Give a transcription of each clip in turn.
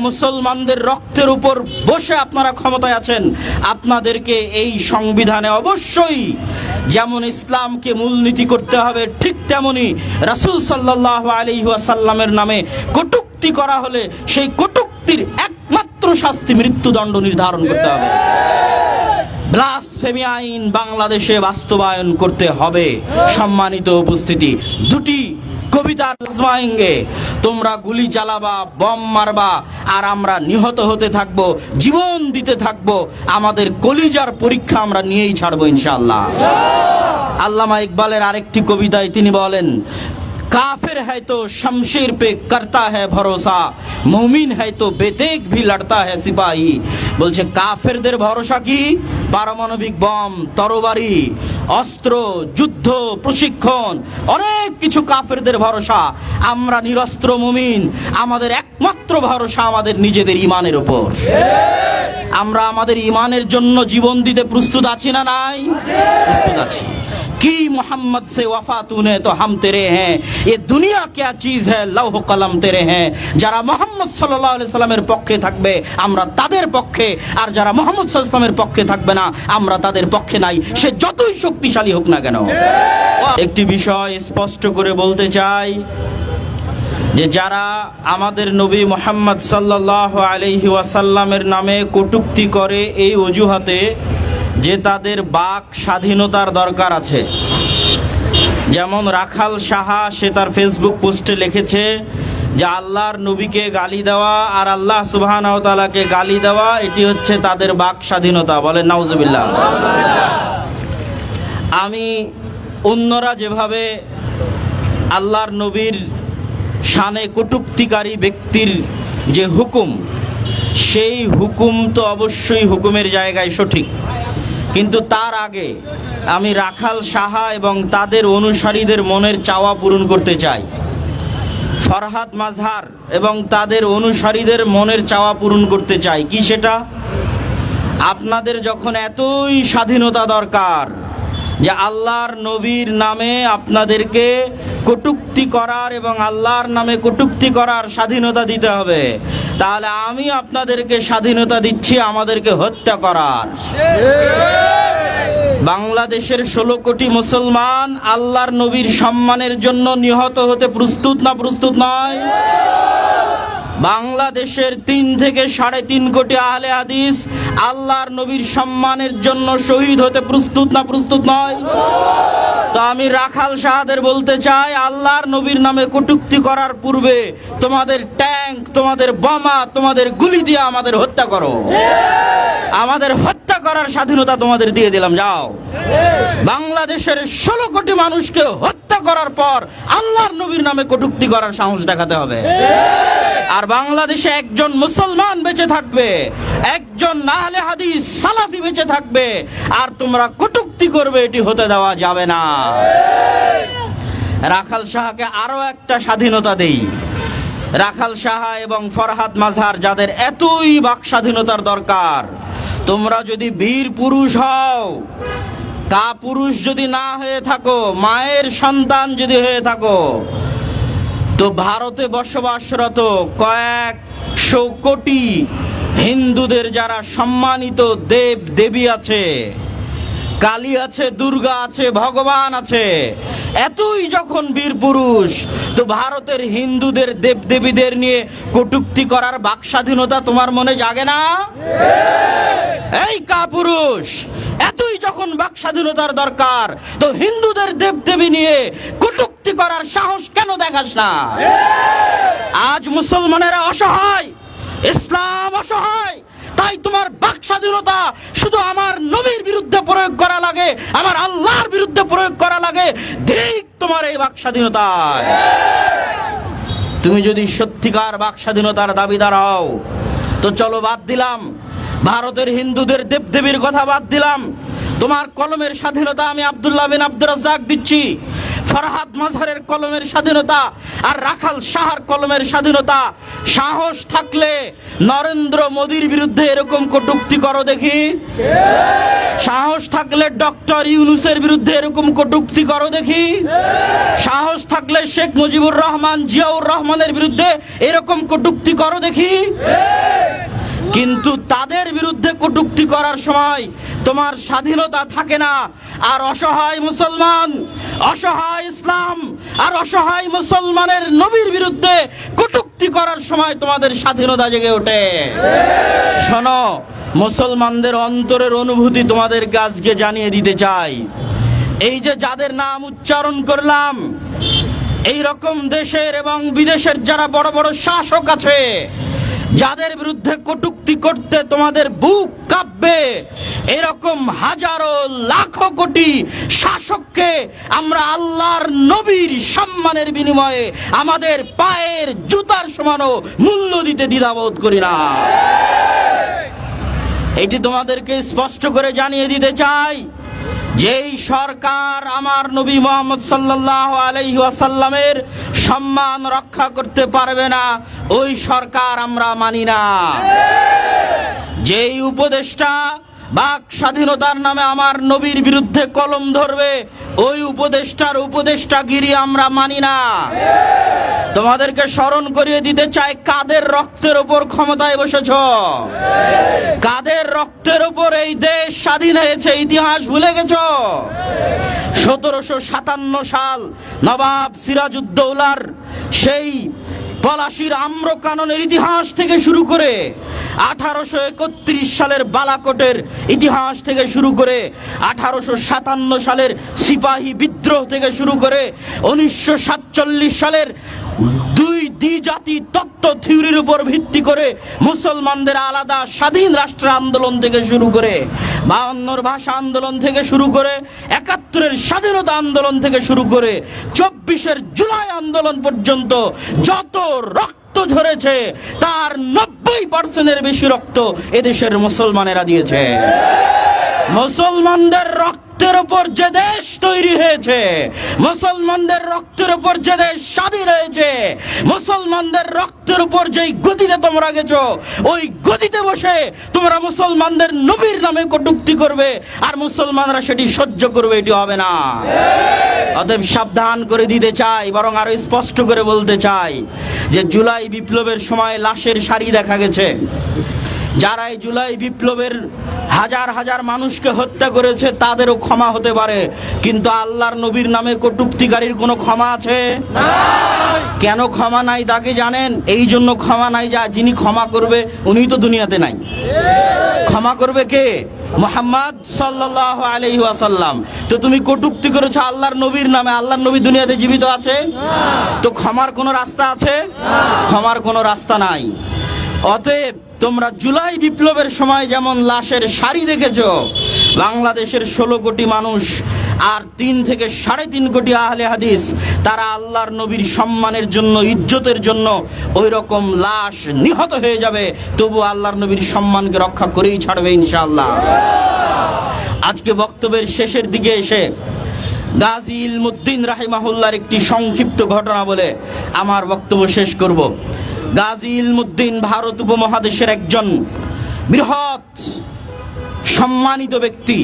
মুসলমানদের রক্তের উপর বসে আপনারা ক্ষমতায় আছেন, আপনাদেরকে এই সংবিধানে অবশ্যই যেমন ইসলামকে মূলনীতি করতে হবে, ঠিক তেমনি রাসূল সাল্লাহ আলী ওয়াসাল্লামের নামে কটুক্তি করা হলে সেই কটুক্তির একমাত্র শাস্তি মৃত্যুদণ্ড নির্ধারণ করতে হবে। ব্লাসফেমি আইন বাংলাদেশে বাস্তবায়ন করতে হবে। সম্মানিত উপস্থিতি, দুটি কবিতা আজমায়েঙ্গে তোমরা গুলি চালাবা বম মারবা আর আমরা নিহত হতে থাকব জীবন দিতে থাকব আমাদের কলিজার পরীক্ষা আমরা নিয়েই ছাড়বো ইনশাআল্লাহ আল্লামা ইকবালের আরেকটি কবিতায় তিনি বলেন काफिर है तो शमशीर पे करता है भरोसा মুমিন है तो বেতেক भी लड़ता है সিপাহী বলছে কাফেরদের ভরসা কি পারমাণবিক বম তরবারি অস্ত্র, যুদ্ধ, প্রশিক্ষণ, অনেক কিছু কাফেরদের ভরসা। আমরা নিরস্ত্র মুমিন, আমাদের একমাত্র ভরসা আমাদের নিজেদের ইমানের উপর। আমরা আমাদের ইমানের জন্য জীবন দিতে প্রস্তুত আছি না নাই? প্রস্তুত আছি। কি মোহাম্মদ সে ওয়াফা তুনে তো হাম তেরে হ্যাঁ? এ দুনিয়া क्या চীজ হ্যাঁ? লৌহ কলম তেরে হ্যাঁ? যারা মোহাম্মদ আলাইহি সাল্লামের পক্ষে থাকবে, আমরা তাদের পক্ষে। আর যারা মোহাম্মদ সাল্লামের পক্ষে থাকবে না, আমরা তাদের পক্ষে নাই। সে যতই শক্তিশালী হোক না কেন। একটি বিষয় স্পষ্ট করে বলতে চাই যে যারা আমাদের নবী মোহাম্মদ সাল্লাহ আলহি ওয়াসাল্লামের নামে কটুক্তি করে এই অজুহাতে যে তাদের বাক স্বাধীনতার দরকার আছে। যেমন রাখাল সাহা, সে তার ফেসবুক পোস্টে লিখেছে যে, আল্লাহর নবীকে গালি দেওয়া আর আল্লাহ সুবহান তালাকে গালি দেওয়া, এটি হচ্ছে তাদের বাক স্বাধীনতা। বলেন, নাউজুবিল্লাহ। আমি অন্যরা যেভাবে আল্লাহর নবীর শানে কটুক্তিকারী ব্যক্তির যে হুকুম, সেই হুকুম তো অবশ্যই হুকুমের জায়গায় সঠিক। কিন্তু তার আগে আমি রাখাল সাহা এবং তাদের অনুসারীদের মনের চাওয়া পূরণ করতে চাই। ফরহাদ মাজহার এবং তাদের অনুসারীদের মনের চাওয়া পূরণ করতে চাই। কি সেটা? আপনাদের যখন এতই স্বাধীনতা দরকার যে আল্লাহর নবীর নামে আপনাদেরকে কটুক্তি করার এবং আল্লাহর নামে কটুক্তি করার স্বাধীনতা দিতে হবে। তাহলে আমি আপনাদেরকে স্বাধীনতা দিচ্ছি, আমাদেরকে হত্যা করার। বাংলাদেশের ষোলো কোটি মুসলমান আল্লাহর নবীর সম্মানের জন্য নিহত হতে প্রস্তুত না প্রস্তুত নয়? বাংলাদেশের তিন থেকে সাড়ে তিন কোটি আহলে হাদিস আল্লাহর নবীর সম্মানের জন্য শহীদ হতে প্রস্তুত না প্রস্তুত নয়? তো আমি রাখাল শাহাদের বলতে চাই, আল্লাহর নবীর নামে কটুক্তি করার পূর্বে তোমাদের ট্যাঙ্ক, তোমাদের বোমা, তোমাদের গুলি দিয়ে আমাদের হত্যা করো। আমাদের হত্যা করার স্বাধীনতা তোমাদের দিয়ে দিলাম, যাও। বাংলাদেশের ষোলো কোটি মানুষকে হত্যা করার পর আল্লাহর নবীর নামে কটুক্তি করার সাহস দেখাতে হবে। আর বাংলাদেশে একজন মুসলমান বেঁচে থাকবে, একজন নাহলে হাদিস সালাফি বেঁচে থাকবে, আর তোমরা কটুক্তি করবে, এটি হতে দেওয়া যাবে না। রাখাল শাহকে আরও একটা স্বাধীনতা দেই। রাখাল সাহা এবং ফরহাদ মাঝহার যাদের এতই বাক স্বাধীনতার দরকার, তোমরা যদি বীর পুরুষ হও, কা পুরুষ যদি না হয়ে থাকো, মায়ের সন্তান যদি হয়ে থাকো তো ভারতে বসবাসরত কয়েকশো কোটি হিন্দুদের যারা সম্মানিত দেব দেবী আছে, কালী আছে, দুর্গা আছে, ভগবান আছে এতই যখন বীর পুরুষ, তো ভারতের হিন্দুদের দেব দেবীদের নিয়ে কটুক্তি করার বাক স্বাধীনতা তোমার মনে জাগে না? এই কাপুরুষ এতই যখন বাক স্বাধীনতার দরকার, তো হিন্দুদের দেব দেবী নিয়ে কটুক্তি করার সাহস কেন দেখাস না? আজ মুসলমানেরা অসহায়, ইসলাম অসহায় তাই তোমার বাক স্বাধীনতা শুধু আমার নবীর বিরুদ্ধে প্রয়োগ করা লাগে, আমার আল্লাহর বিরুদ্ধে প্রয়োগ করা লাগে। ঠিক তোমার এই বাক স্বাধীনতায় তুমি যদি সত্যিকার বাক স্বাধীনতার দাবিদার হও, তো চলো বাদ দিলাম। ভারতের হিন্দুদের দেবদেবীর কথা বাদ দিলাম। তোমার কলমের স্বাধীনতা আমি আব্দুল্লাহ বিন আব্দুর রাজ্জাক দিচ্ছি। ফরহাদ মাঝারের কলমের স্বাধীনতা আর রাখাল শাহার কলমের স্বাধীনতা। সাহস থাকলে নরেন্দ্র মোদীর বিরুদ্ধে এরকম কটুক্তি করো দেখি। সাহস থাকলে ডক্টর ইউনুসের বিরুদ্ধে এরকম কটুক্তি করো দেখি। সাহস থাকলে শেখ মুজিবুর রহমান, জিয়াউর রহমানের বিরুদ্ধে এরকম কটুক্তি করো দেখি। কিন্তু তাদের বিরুদ্ধে কটুক্তি করার সময় তোমার স্বাধীনতা থাকে না। আর অসহায় মুসলমান, অসহায় ইসলাম আর অসহায় মুসলমানের নবীর বিরুদ্ধে কটুক্তি করার সময় তোমাদের স্বাধীনতা জেগে ওঠে। শোনো, মুসলমানদের অন্তরের অনুভূতি তোমাদের আজকে জানিয়ে দিতে চাই। এই যে যাদের নাম উচ্চারণ করলাম, এই রকম দেশের এবং বিদেশের যারা বড় বড় শাসক আছে যাদের বিরুদ্ধে কটুক্তি করতে তোমাদের বুক কাঁপবে এরকম হাজারো লাখো কোটি শাসককে আমরা আল্লাহর নবীর সম্মানের বিনিময়ে আমাদের পায়ের জুতার সমানও মূল্য দিতে দ্বিধাবোধ করি না। এটি তোমাদেরকে স্পষ্ট করে জানিয়ে দিতে চাই যেই সরকার আমার নবী মোহাম্মদ সাল্লাহ আলহি আসাল্লামের সম্মান রক্ষা করতে পারবে না, ওই সরকার আমরা মানি না। যেই উপদেষ্টা বাক স্বাধীনতার নামে আমার নবীর বিরুদ্ধে কলম ধরবে। ওই উপদেষ্টার উপদেষ্টা গিরি আমরা মানি না। তোমাদেরকে স্মরণ করিয়ে দিতে চাই, কাদের রক্তের ওপর ক্ষমতায় বসেছ? কাদের রক্তের ওপর এই দেশ স্বাধীন হয়েছে, ইতিহাস ভুলে গেছ? সতেরোশো সাতান্ন সাল নবাব সিরাজউদ্দৌলার সেই পলাশির আম্রকাননের ইতিহাস থেকে শুরু করে আঠারোশো একত্রিশ সালের বালাকোটের ইতিহাস থেকে শুরু করে আঠারোশো সাতান্ন সালের সিপাহী বিদ্রোহ থেকে শুরু করে উনিশশো সাতচল্লিশ সালের দুই দ্বিজাতি তত্ত্ব থিওরির উপর ভিত্তি করে মুসলমানদের আলাদা স্বাধীন রাষ্ট্র আন্দোলন থেকে শুরু করে বায়ান্নর ভাষা আন্দোলন থেকে শুরু করে একাত্তরের স্বাধীনতা আন্দোলন থেকে শুরু করে চব্বিশের জুলাই আন্দোলন পর্যন্ত যত রক্ত ঝরেছে, তার নব্বই পার্সেন্টের বেশি রক্ত এদেশের মুসলমানেরা দিয়েছে। মুসলমানদের রক্তের উপর যে দেশ তৈরি হয়েছে, মুসলমানদের রক্তের উপর যে দেশ স্বাধীন হয়েছে, মুসলমানদের রক্তের উপর যেই গতিতে তোমরা গেছো, ওই গতিতে বসে তোমরা মুসলমানদের নবীর নামে কটুক্তি করবে, আর মুসলমানরা সেটি সহ্য করবে, এটি হবে না। অতএব সাবধান করে দিতে চাই, বরং আরও স্পষ্ট করে বলতে চাই যে জুলাই বিপ্লবের সময় লাশের সারি দেখা গেছে। যারা এই জুলাই বিপ্লবের হাজার হাজার মানুষকে হত্যা করেছে, তাদেরও ক্ষমা হতে পারে। কিন্তু আল্লাহর নবীর নামে কটুক্তিকারীর কোনো ক্ষমা আছে? কেন ক্ষমা নাই তাকে জানেন? এই জন্য ক্ষমা নাই যা যিনি ক্ষমা করবে উনি তো দুনিয়াতে নাই। ক্ষমা করবে কে? মোহাম্মদ সাল্লাহ আলহি ওয়াসাল্লাম। তো তুমি কটুক্তি করেছ আল্লাহর নবীর নামে, আল্লাহর নবী দুনিয়াতে জীবিত আছে? তো ক্ষমার কোনো রাস্তা আছে? ক্ষমার কোনো রাস্তা নাই। অতএব তোমরা জুলাই বিপ্লবের সময় যেমন লাশের সারি দেখেছ, বাংলাদেশের ষোলো কোটি মানুষ আর তিন থেকে সাড়ে তিন কোটি আহলে হাদিস, তারা আল্লাহর নবীর সম্মানের জন্য, ইজ্জতের জন্য ওই রকম লাশ নিহত হয়ে যাবে। তবু আল্লাহর নবীর সম্মানকে রক্ষা করেই ছাড়বে ইনশাআল্লাহ। আজকে বক্তব্যের শেষের দিকে এসে গাজী ইলমুদ্দিন রাহিমাহুল্লার একটি সংক্ষিপ্ত ঘটনা বলে আমার বক্তব্য শেষ করব। গাজী ইলমুদ্দিন ভারত উপমহাদেশের একজন বৃহৎ সম্মানিত ব্যক্তি,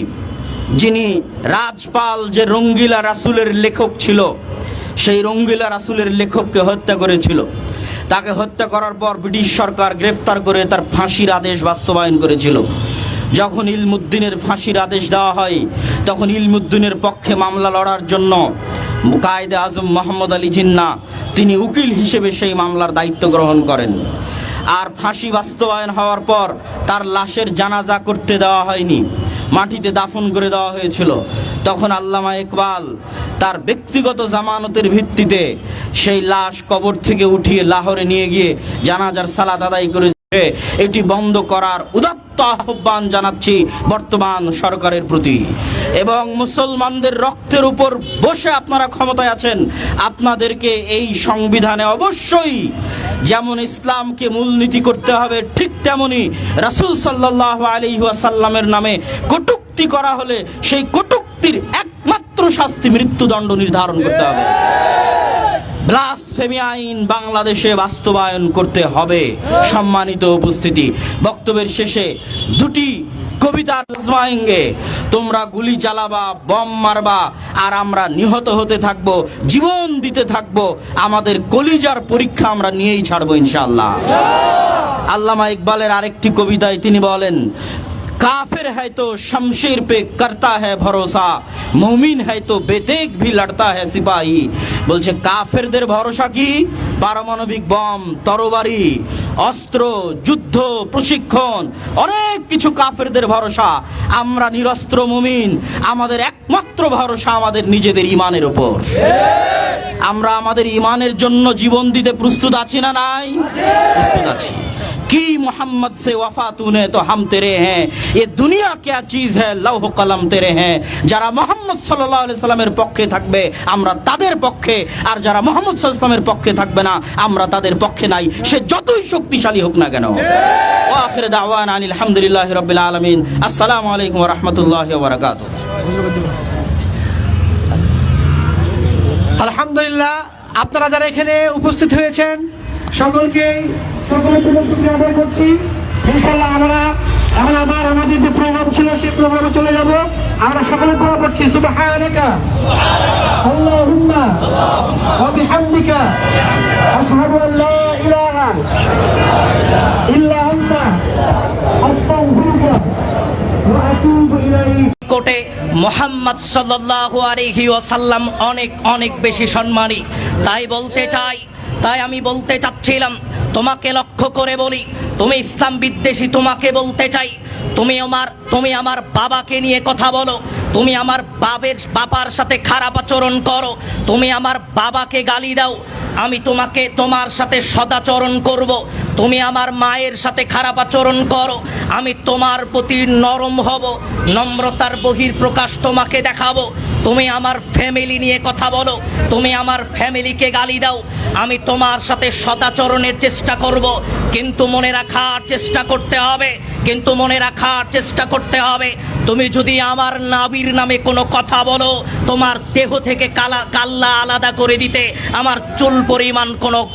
যিনি রাজপাল যে রঙ্গিলা রাসুলের লেখক ছিল, সেই রঙ্গিলা রাসুলের লেখককে হত্যা করেছিল। তাকে হত্যা করার পর ব্রিটিশ সরকার গ্রেফতার করে তার ফাঁসির আদেশ বাস্তবায়ন করেছিল। যখন ইলমুদ্দিনের ফাঁসির আদেশ দেওয়া হয়, তখন ইলমুদ্দিনের পক্ষে মামলা লড়ার জন্য কায়দে আজম মোহাম্মদ আলী জিন্না তিনি উকিল হিসেবে সেই মামলার দায়িত্ব গ্রহণ করেন। আর ফাঁসি বাস্তবায়ন হওয়ার পর তার লাশের জানাজা করতে দেওয়া হয়নি। মাটিতে দাফন করে দেওয়া হয়েছিল। তখন আল্লামা ইকবাল তার ব্যক্তিগত জামানতের ভিত্তিতে সেই লাশ কবর থেকে উঠিয়ে লাহোরে নিয়ে গিয়ে জানাজার সালাত আদায় করে এটি বন্ধ করার উদাত্ত আহ্বান জানাচ্ছি বর্তমান সরকারের প্রতি। এবং মুসলমানদের রক্তের উপর বসে আপনারা ক্ষমতায় আছেন, আপনাদেরকে এই সংবিধানে অবশ্যই যেমন ইসলামকে মূলনীতি করতে হবে, ঠিক তেমনি রাসূল সাল্লাল্লাহু আলাইহি ওয়াসাল্লামের নামে কটুক্তি করা হলে সেই কটুক্তির একমাত্র শাস্তি মৃত্যুদণ্ড নির্ধারণ করতে হবে। ব্লাসফেমি আইন বাংলাদেশে বাস্তবায়ন করতে হবে। সম্মানিত উপস্থিতি, বক্তব্যের শেষে দুটি কবিতা আজমায়েঙ্গে। তোমরা গুলি চালাবা, বম মারবা, আর আমরা নিহত হতে থাকব, জীবন দিতে থাকব। আমাদের কলিজার পরীক্ষা আমরা নিয়েই ছাড়বো ইনশাআল্লাহ। আল্লামা ইকবালের আরেকটি কবিতায় তিনি বলেন काफिर है तो शमशीर पे करता है भरोसा মুমিন है तो বেতেক भी लड़ता है সিপাহী বলছে কাফেরদের ভরসা কি পারমাণবিক বম তরবারি অস্ত্র যুদ্ধ প্রশিক্ষণ অনেক কিছু কাফেরদের ভরসা আমরা নিরস্ত্র মুমিন আমাদের একমাত্র ভরসা আমাদের নিজেদের ইমানের উপর আমরা আমাদের ইমানের জন্য জীবন দিতে প্রস্তুত আছি না নাই প্রস্তুত আছি কি মোহাম্মদ से वफा तूने तो हम तेरे हैं ये दुनिया क्या चीज है লৌহ কলম তেরে হ্যাঁ যারা মোহাম্মদ সাল্লাল্লাহু আলাইহি সাল্লামের পক্ষে থাকবে আমরা তাদের পক্ষে আর যারা মোহাম্মদ সাল্লাল্লাহু আলাইহি সাল্লামের পক্ষে থাকবে না আমরা তাদের পক্ষে নাই সে যতই শক্তিশালী হোক না কেন ওয়া আখির দাওয়ানা আনিল হামদুলিল্লাহি রাব্বিল আলামিন আসসালামু আলাইকুম ওয়া রাহমাতুল্লাহি ওয়া বারাকাতুহু আলহামদুলিল্লাহ আপনারা যারা এখানে উপস্থিত হয়েছেন সকলকে সকলের শুক্রিয়া আদায় করছি। ইনশাল্লাহ আমরা আবার আমাদের যে প্রোগ্রাম ছিল, সেই প্রোগ্রামে চলে যাব। আমরা সকলে আতুবু ইলাইক। কোটে মোহাম্মদ সাল্লাল্লাহু আলাইহি ওয়াসাল্লাম অনেক অনেক বেশি সম্মানী। তাই বলতে চাই, তাই আমি বলতে চাচ্ছিলাম তোমাকে লক্ষ্য করে বলি, তুমি ইসলাম বিদ্বেষী, তোমাকে বলতে চাই, তুমি আমার তুমি আমার বাবাকে নিয়ে কথা বলো, তুমি আমার বাবের, বাবার সাথে খারাপ আচরণ করো, তুমি আমার বাবাকে গালি দাও, আমি তোমাকে, তোমার সাথে সদাচরণ করব তুমি আমার মায়ের সাথে খারাপ আচরণ করো। আমি তোমার প্রতি নরম হব। নম্রতার বহির প্রকাশ তোমাকে দেখাবো। তুমি আমার ফ্যামিলি নিয়ে কথা বলো। তুমি আমার ফ্যামিলিকে গালি দাও। আমি তোমার সাথে সদাচরণের চেষ্টা করব। কিন্তু মনে রাখার চেষ্টা করতে হবে। কিন্তু মনে রাখার চেষ্টা করতে হবে। তুমি যদি আমার নাবির নামে কোনো কথা বলো, তোমার দেহ থেকে কালা কাল্লা আলাদা করে দিতে আমার চুল পরিমাণ কোনো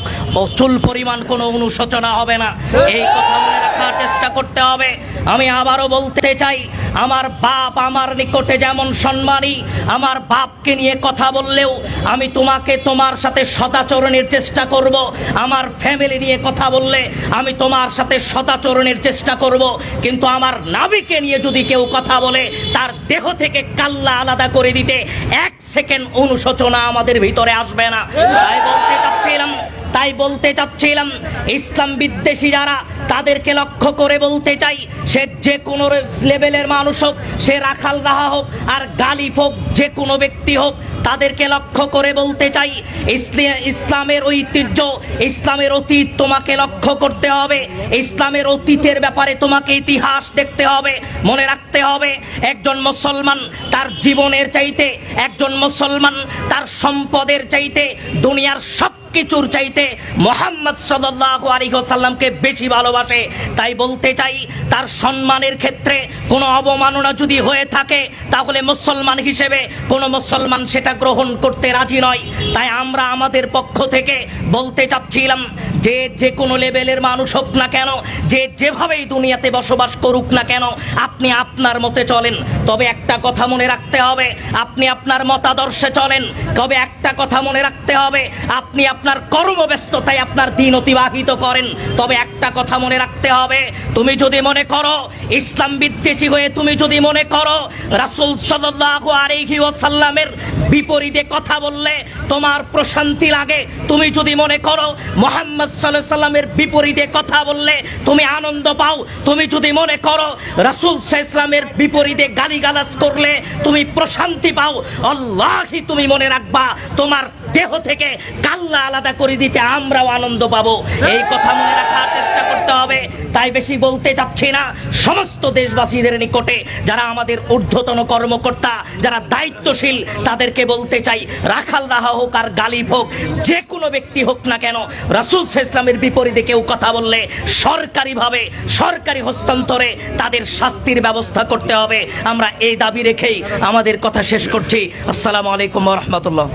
চুল পরিমাণ কোনো অনুশোচনা হবে না। এই কথা মনে রাখার চেষ্টা করতে হবে। আমি আবারও বলতে চাই, আমার বাপ আমার নিকটে যেমন সম্মানী, আমার বাপকে নিয়ে কথা বললেও আমি তোমাকে তোমার সাথে সদাচরণের চেষ্টা করব। আমার ফ্যামিলি নিয়ে কথা বললে আমি তোমার সাথে সদাচরণের চেষ্টা করব। কিন্তু আমার নাবিকে নিয়ে যদি কেউ কথা বলে, তার দেহ থেকে কাল্লা আলাদা করে দিতে এক সেকেন্ড অনুশোচনা আমাদের ভিতরে আসবে না। তাই বলতে চাচ্ছিলাম তাই বলতে চাচ্ছিলাম, ইসলাম বিদ্বেষী যারা, তাদেরকে লক্ষ্য করে বলতে চাই, সে যে কোনো লেভেলের মানুষ হোক, সে রাখাল রাহা হোক, আর গালিব হোক, যে কোনো ব্যক্তি হোক, তাদেরকে লক্ষ্য করে বলতে চাই, ইসলি- ইসলামের ঐতিহ্য, ইসলামের অতীত তোমাকে লক্ষ্য করতে হবে, ইসলামের অতীতের ব্যাপারে তোমাকে ইতিহাস দেখতে হবে, মনে রাখতে হবে, একজন মুসলমান তার জীবনের চাইতে, একজন মুসলমান তার সম্পদের চাইতে, দুনিয়ার সব কিছুর চাইতে মোহাম্মদ সাল্লাল্লাহু আলিহসাল্লামকে বেশি ভালোবাসে। তাই বলতে চাই, তার সম্মানের ক্ষেত্রে কোনো অবমাননা যদি হয়ে থাকে, তাহলে মুসলমান হিসেবে কোনো মুসলমান সেটা গ্রহণ করতে রাজি নয়। তাই আমরা আমাদের পক্ষ থেকে বলতে চাচ্ছিলাম যে যে কোনো লেভেলের মানুষ হোক না কেন, যে যেভাবেই দুনিয়াতে বসবাস করুক না কেন, আপনি আপনার মতে চলেন। তবে একটা কথা মনে রাখতে হবে, আপনি আপনার মতাদর্শে চলেন। তবে একটা কথা মনে রাখতে হবে, আপনি আপনার কর্মব্যস্ততায় আপনার দিন অতিবাহিত করেন। তবে একটা কথা মনে রাখতে হবে, তুমি যদি মনে করো, ইসলাম বিদ্বেষী হয়ে তুমি যদি মনে করো, রাসূল সাল্লাল্লাহু আলাইহি ওয়াসাল্লামের বিপরীতে কথা বললে তোমার প্রশান্তি লাগে। তুমি যদি মনে করো, মোহাম্মদ সাল্লাহ সাল্লামের বিপরীতে কথা বললে তুমি আনন্দ পাও। তুমি যদি মনে করো রাসূল ইসলামের বিপরীতে গালিগালাজ করলে তুমি প্রশান্তি পাও আল্লাহি তুমি মনে রাখবা, তোমার দেহ থেকে কাল্লা আলাদা করে দিতে আমরাও আনন্দ পাবো। এই কথা মনে রাখার চেষ্টা করতে হবে, তাই বেশি বলতে চাচ্ছি না। সমস্ত দেশবাসীদের নিকটে যারা আমাদের ঊর্ধ্বতন কর্মকর্তা, যারা দায়িত্বশীল, তাদেরকে বলতে চাই, রাখাল রাহা হোক আর গালিব হোক, যে কোনো ব্যক্তি হোক না কেন, রাসুল ইসলামের বিপরীতে কেউ কথা বললে সরকারিভাবে, সরকারি হস্তান্তরে তাদের শাস্তির ব্যবস্থা করতে হবে। আমরা এই দাবি রেখেই আমাদের কথা শেষ করছি। আসসালামু আলাইকুম রহমতুল্লাহ।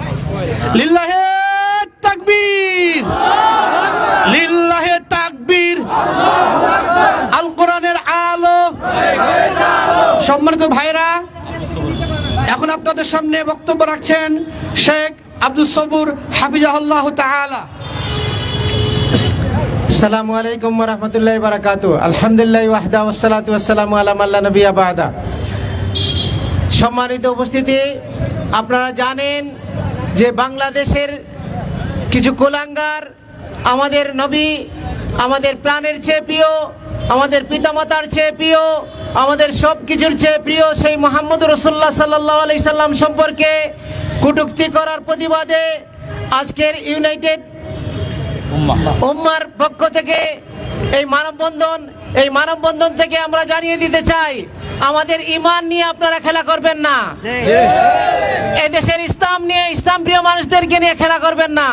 এখন আপনাদের সামনে বক্তব্য রাখছেন শেখ আব্দুল সবুর হাফিজাহুল্লাহ তাআলা। আসসালামু আলাইকুম রহমতুল্লাহ বারাকাত আলহামদুলিল্লাহ ওয়াহদা ওয়াসসালাতু ওয়াসসালামু আলা মাল্লা নবী আবাদা সম্মানিত উপস্থিতি, আপনারা জানেন যে বাংলাদেশের কিছু কোলাঙ্গার আমাদের নবী, আমাদের প্রাণের চেয়ে প্রিয়, আমাদের পিতামাতার চেয়ে প্রিয়, আমাদের সব কিছুর চেয়ে প্রিয় সেই মোহাম্মদ রসুল্লাহ সাল্লাহ আলি সাল্লাম সম্পর্কে কটূক্তি করার প্রতিবাদে আজকের ইউনাইটেড উম্মার পক্ষ থেকে এই মানববন্ধন এই মানববন্ধন থেকে আমরা জানিয়ে দিতে চাই আমাদের ইমান নিয়ে আপনারা খেলা করবেন না। এই দেশের ইসলাম নিয়ে ইসলাম প্রিয় মানুষদেরকে নিয়ে খেলা করবেন না।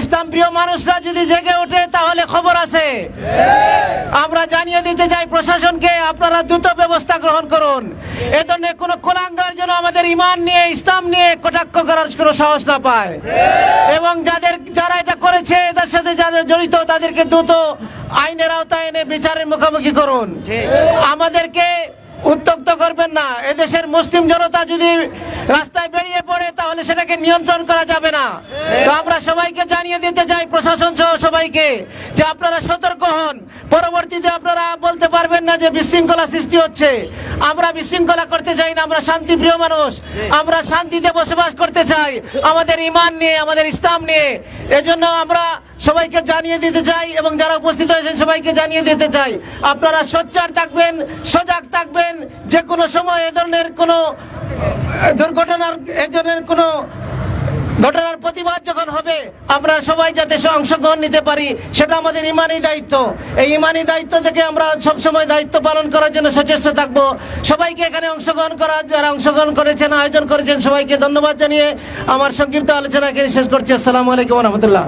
ইসলাম প্রিয় মানুষরা যদি জেগে ওঠে তাহলে খবর আছে। আমরা জানিয়ে দিতে চাই প্রশাসনকে আপনারা দ্রুত ব্যবস্থা গ্রহণ করুন। এ ধরনের কোনো কোলাঙ্গার যেন আমাদের ইমান নিয়ে ইসলাম নিয়ে কটাক্ষ করার কোনো সাহস না পায়। এবং যাদের যারা এটা সাথে যাদের জড়িত তাদেরকে দ্রুত আইনের আওতায় এনে বিচারের মুখোমুখি করুন। আমাদেরকে উত্তক্ত করবেন না। এদেশের মুসলিম জনতা যদি রাস্তায় বেরিয়ে পড়ে, তাহলে সেটাকে নিয়ন্ত্রণ করা যাবে না। তো আমরা সবাইকে জানিয়ে দিতে চাই, প্রশাসন সহ সবাইকে, যে আপনারা সতর্ক হন। পরবর্তীতে আপনারা বলতে পারবেন না যে বিশৃঙ্খলা সৃষ্টি হচ্ছে। আমরা বিশৃঙ্খলা করতে চাই না, আমরা শান্তিপ্রিয় মানুষ। আমরা শান্তিতে বসবাস করতে চাই। আমাদের ইমান নিয়ে, আমাদের ইসলাম নিয়ে। এজন্য আমরা সবাইকে জানিয়ে দিতে চাই এবং যারা উপস্থিত হয়েছেন সবাইকে জানিয়ে দিতে চাই। আপনারা সোচ্চার থাকবেন, সজাগ থাকবেন। যে কোনো সময় এ ধরনের কোনো দুর্ঘটনার, এ ধরনের কোনো ঘটনার প্রতিবাদ যখন হবে, আমরা সবাই যাতে অংশগ্রহণ নিতে পারি, সেটা আমাদের ইমানি দায়িত্ব। এই ইমানি দায়িত্ব থেকে আমরা সব সময় দায়িত্ব পালন করার জন্য সচেষ্ট থাকব। সবাইকে এখানে অংশগ্রহণ করা, যারা অংশগ্রহণ করেছেন, আয়োজন করেছেন, সবাইকে ধন্যবাদ জানিয়ে আমার সংক্ষিপ্ত আলোচনা এখানে শেষ করছি। আসসালামু আলাইকুম রহমতুল্লাহ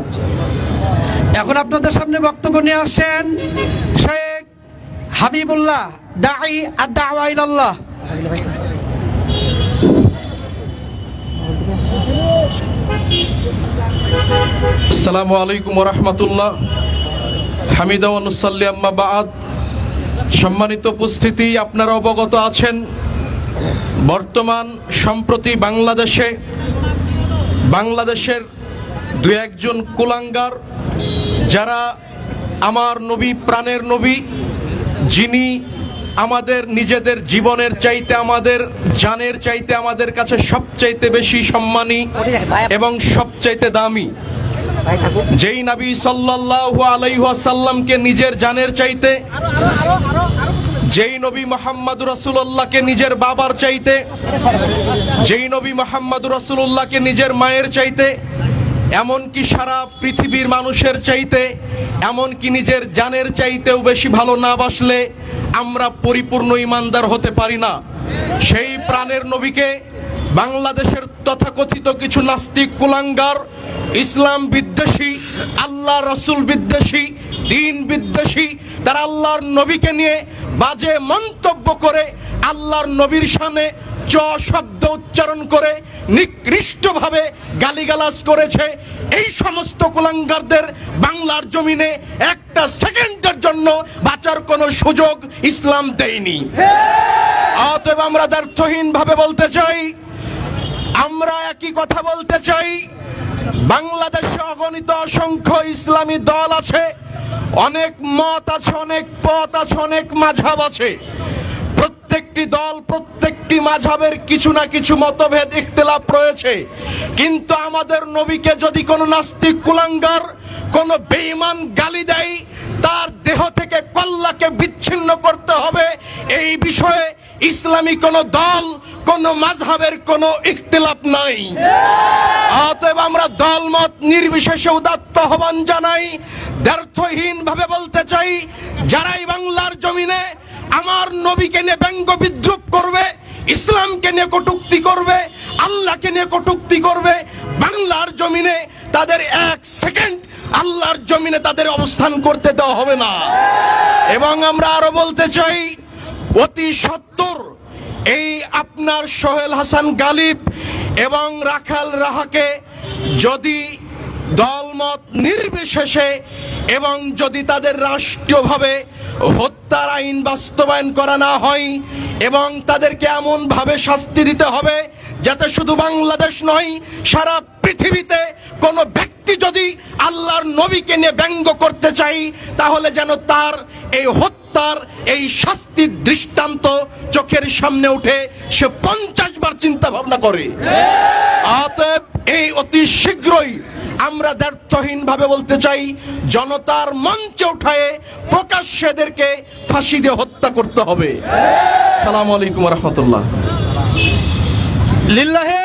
এখন আপনাদের সামনে বক্তব্য নিয়ে আসছেন শেখ হাবিবুল্লাহ। দাঈ আদ-দাওয়া ইলাল্লাহ। আসসালামু আলাইকুম রহমতুল্লাহ হামিদানুসাল্লি আম্মা বাদ। সম্মানিত উপস্থিতি, আপনারা অবগত আছেন, বর্তমান সম্প্রতি বাংলাদেশে, বাংলাদেশের দু একজন কুলাঙ্গার, যারা আমার নবী, প্রাণের নবী, যিনি আমাদের নিজেদের জীবনের চাইতে আমাদের, জানের চাইতে আমাদের কাছে সবচাইতে বেশি সম্মানী এবং সবচাইতে দামি। যেই নবী সাল্লাল্লাহু আলাইহি ওয়াসাল্লামকে নিজের জানের চাইতে, যেই নবী মোহাম্মদ রাসূলুল্লাহকে নিজের বাবার চাইতে, যেই নবী মোহাম্মদ রাসূলুল্লাহকে নিজের মায়ের চাইতে এমনকি সারা পৃথিবীর মানুষের চাইতে, এমনকি নিজের জানের চাইতেও বেশি ভালো না বাসলে আমরা পরিপূর্ণ ইমানদার হতে পারি না। সেই প্রাণের নবীকে বাংলাদেশের তথাকথিত কিছু নাস্তিক কুলাঙ্গার ইসলাম বিদ্বেষী, আল্লাহ রসুল বিদ্বেষী, দিন বিদ্বেষী, তারা আল্লাহর নবীকে নিয়ে বাজে মন্তব্য করে, আল্লাহর নবীর সামনে চ শব্দ উচ্চারণ করে, নিকৃষ্টভাবে গালিগালাজ করেছে। এই সমস্ত কুলাঙ্গারদের বাংলার জমিনে একটা সেকেন্ডের জন্য বাঁচার কোনো সুযোগ ইসলাম দেয়নি। অতএব আমরা দ্ব্যর্থহীন ভাবে বলতে চাই, আমরা একই কথা বলতে চাই বাংলাদেশে অগণিত অসংখ্য ইসলামী দল আছে। অনেক মত আছে, অনেক পথ আছে, অনেক মাঝাব আছে। প্রত্যেকটি দল, প্রত্যেকটি মাঝাবের কিছু না কিছু মতভেদ, ইখতিলাফ রয়েছে। কিন্তু আমাদের নবীকে যদি কোনো নাস্তিক কুলাঙ্গার, কোনো বেঈমান গালি দেয় তার দেহ থেকে কল্লাকে বিচ্ছিন্ন করতে হবে। এই বিষয়ে ইসলামী কোনো দল, কোনো মাঝহাবের কোনো ইখতিলাফ নাই। অতএব আমরা দলমত নির্বিশেষে উদাত্ত আহ্বান জানাই ব্যর্থহীন ভাবে বলতে চাই, যারাই বাংলার জমিনে আমার নবীকে নিয়ে ব্যঙ্গ বিদ্রুপ করবে ইসলামকে নিয়ে কটুক্তি করবে, আল্লাহকে নিয়ে কটুক্তি করবে, বাংলার জমিনে তাদের এক সেকেন্ড আল্লাহর জমিনে তাদের অবস্থান করতে দেওয়া হবে না। এবং আমরা আরও বলতে চাই, অতি সত্তর, এই আপনার সোহেল হাসান গালিব এবং রাখাল রাহাকে যদি দলমত নির্বিশেষে এবং যদি তাদের রাষ্ট্রীয়ভাবে হত্যার আইন বাস্তবায়ন করা না হয় এবং তাদেরকে এমনভাবে শাস্তি দিতে হবে যাতে শুধু বাংলাদেশ নয়, সারা পৃথিবীতে কোনো ব্যক্তি যদি আল্লাহর নবীকে নিয়ে ব্যঙ্গ করতে চাই তাহলে যেন তার এই হত্যার এই শাস্তির দৃষ্টান্ত চোখের সামনে উঠে সে পঞ্চাশ বার চিন্তা ভাবনা করে। অতএব এই অতি শীঘ্রই আমরা দ্ব্যর্থহীন ভাবে বলতে চাই, জনতার মঞ্চে উঠায়ে প্রকাশ্যে এদেরকে ফাঁসি দিয়ে হত্যা করতে হবে। সালাম আলাইকুম রহমতুল্লাহ। লিল্লাহে